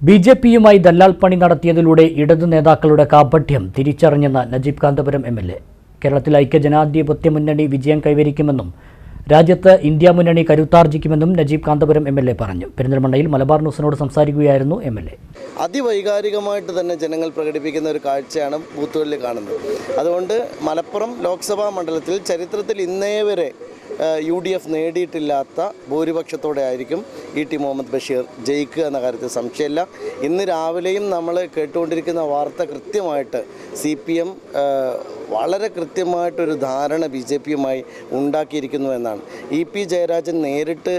B J പിയുമായി ദല്ലാൽ പണി നടത്തിയതിലൂടെ ഇടത് നേതാക്കളുടെ കാപഠ്യം തിരിച്ചറിഞ്ഞെന്ന Najeeb Kanthapuram M L A. കേരളത്തിൽ ഐക്യജനാധിപത്യ മുന്നണി വിജയം കൈവരിക്കുമെന്നും രാജ്യത്ത് ഇന്ത്യ മുന്നണി കരുത്താർജിക്കുമെന്നും Najeeb Kanthapuram M L A പറഞ്ഞു. പെരിന്തൽമണ്ണയിൽ മലബാർ ന്യൂസിനോട് സംസാരിക്കുകയായിരുന്നു എം എൽ എ. അതിവൈകാരികമായിട്ട് തന്നെ ജനങ്ങൾ പ്രകടിപ്പിക്കുന്ന ഒരു കാഴ്ചയാണ് ബൂത്തുകളിൽ കാണുന്നത്. അതുകൊണ്ട് മലപ്പുറം ലോക്സഭാ മണ്ഡലത്തിൽ ചരിത്രത്തിൽ ഇന്നേ വരെ യു ഡി എഫ് നേടിയിട്ടില്ലാത്ത ഭൂരിപക്ഷത്തോടെ ആയിരിക്കും ഇ ടി മുഹമ്മദ് ബഷീർ ജയിക്കുക എന്ന കാര്യത്തിൽ സംശയമില്ല. ഇന്ന് രാവിലെയും നമ്മൾ കേട്ടുകൊണ്ടിരിക്കുന്ന വാർത്ത കൃത്യമായിട്ട് സി പി എം വളരെ കൃത്യമായിട്ടൊരു ധാരണ ബി ജെ പിയുമായി ഉണ്ടാക്കിയിരിക്കുന്നു എന്നാണ്. ഇ പി ജയരാജൻ നേരിട്ട്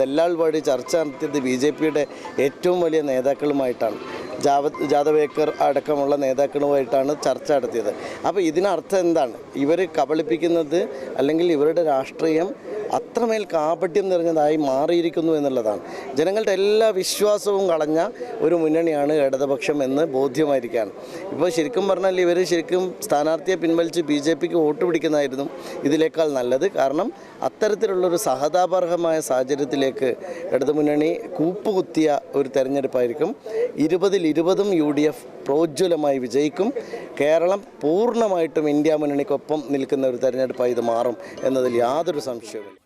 ദല്ലാൾ വഴി ചർച്ച നടത്തിയത് ബി ജെ പിയുടെ ഏറ്റവും വലിയ നേതാക്കളുമായിട്ടാണ്. ജാവ ജാദവേക്കർ അടക്കമുള്ള നേതാക്കളുമായിട്ടാണ് ചർച്ച നടത്തിയത്. അപ്പോൾ ഇതിനർത്ഥം എന്താണ്? ഇവർ കബളിപ്പിക്കുന്നത് അല്ലെങ്കിൽ ഇവരുടെ രാഷ്ട്രീയം അത്രമേൽ കാപട്യം നിറഞ്ഞതായി മാറിയിരിക്കുന്നു എന്നുള്ളതാണ്. ജനങ്ങളുടെ എല്ലാ വിശ്വാസവും കളഞ്ഞ ഒരു മുന്നണിയാണ് ഇടതുപക്ഷം എന്ന് ബോധ്യമായിരിക്കുകയാണ്. ഇപ്പോൾ ശരിക്കും പറഞ്ഞാൽ ഇവർ ശരിക്കും സ്ഥാനാർത്ഥിയെ പിൻവലിച്ച് ബി ജെ പിക്ക് വോട്ട് പിടിക്കുന്നതായിരുന്നു ഇതിലേക്കാൾ നല്ലത്. കാരണം അത്തരത്തിലുള്ളൊരു സഹതാപർഹമായ സാഹചര്യത്തിലേക്ക് ഇടതുമുന്നണി കൂപ്പുകുത്തിയ ഒരു തെരഞ്ഞെടുപ്പായിരിക്കും. ഇരുപതിൽ ഇരുപതും യു ഡി എഫ് പ്രോജ്വലമായി വിജയിക്കും. കേരളം പൂർണമായിട്ടും ഇന്ത്യ മുന്നണിക്കൊപ്പം നിൽക്കുന്ന ഒരു തെരഞ്ഞെടുപ്പായി ഇത് മാറും എന്നതിൽ യാതൊരു സംശയവുമില്ല.